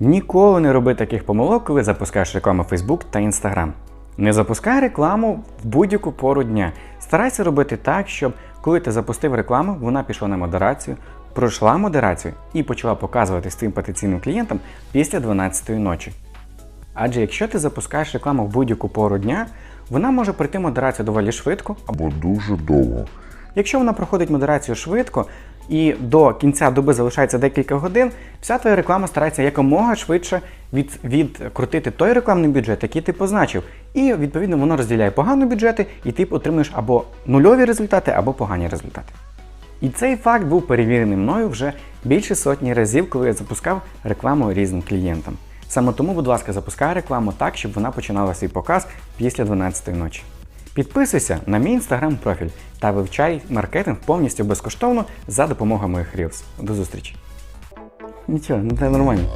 Ніколи не роби таких помилок, коли запускаєш рекламу Facebook та Instagram. Не запускай рекламу в будь-яку пору дня. Старайся робити так, щоб коли ти запустив рекламу, вона пішла на модерацію, пройшла модерацію і почала показувати своїм потенційним клієнтам після 12-ї ночі. Адже якщо ти запускаєш рекламу в будь-яку пору дня, вона може пройти модерацію доволі швидко, або дуже довго. Якщо вона проходить модерацію швидко і до кінця доби залишається декілька годин, вся твоя реклама старається якомога швидше від, відкрутити той рекламний бюджет, який ти позначив. І відповідно воно розділяє погані бюджети, і ти отримуєш або нульові результати, або погані результати. І цей факт був перевірений мною вже більше сотні разів, коли я запускав рекламу різним клієнтам. Саме тому, будь ласка, запускай рекламу так, щоб вона починала свій показ після 12 ночі. Підписуйся на мій інстаграм профіль та вивчай маркетинг повністю безкоштовно за допомогою моїх рілз. До зустрічі. Нічого, ну це нормально.